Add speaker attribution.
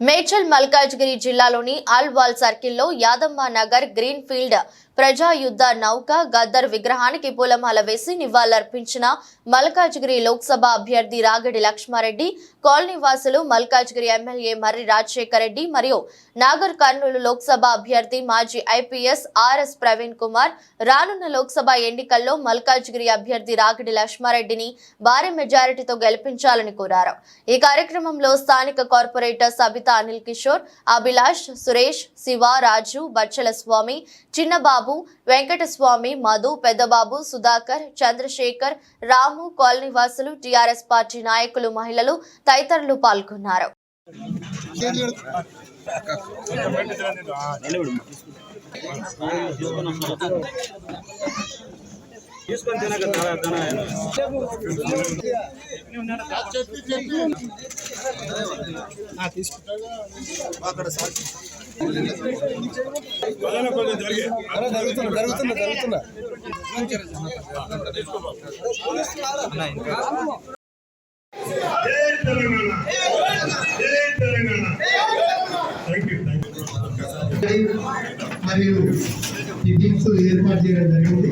Speaker 1: మేడ్చల్ మల్కాజ్గిరి జిల్లాలోని ఆల్వాల్ సర్కిల్లో యాదమ్మ నగర్ గ్రీన్ఫీల్డ్ ప్రజాయుద్ధ ప్రజా యుద్ధ నౌక గద్దర్ విగ్రహానికి పూలమాల వేసి నివాళులర్పించిన మల్కాజ్గిరి లోక్సభ అభ్యర్థి రాగడి లక్ష్మారెడ్డి కాలనీ వాసులు మల్కాజ్గిరి ఎమ్మెల్యే మర్రి రాజశేఖర్ రెడ్డి మరియు నాగర్ కర్నూలు లోక్సభ అభ్యర్థి మాజీ ఐపీఎస్ ఆర్ఎస్ ప్రవీణ్ కుమార్ రానున్న లోక్సభ ఎన్నికల్లో మల్కాజ్గిరి అభ్యర్థి రాగడి లక్ష్మారెడ్డిని భారీ మెజారిటీతో గెలిపించాలని కోరారు. ఈ కార్యక్రమంలో స్థానిక కార్పొరేటర్ సబితా అనిల్ కిషోర్ అభిలాష్ సురేష్ శివ రాజు బచ్చల స్వామి చిన్నబాబు వెంకటస్వామి మధు పెద్దబాబు సుధాకర్ చంద్రశేఖర్ రాము కాలనీ వాసులు టీఆర్ఎస్ పార్టీ నాయకులు మహిళలు తదితరులు పాల్గొన్నారు.
Speaker 2: తీసుకొని తినక తన
Speaker 3: జరుగుతున్నా జరుగుతున్నా జరుగుతున్నా
Speaker 4: మరియు ఈ టీమ్స్ ఏర్పాటు చేయడం జరిగింది.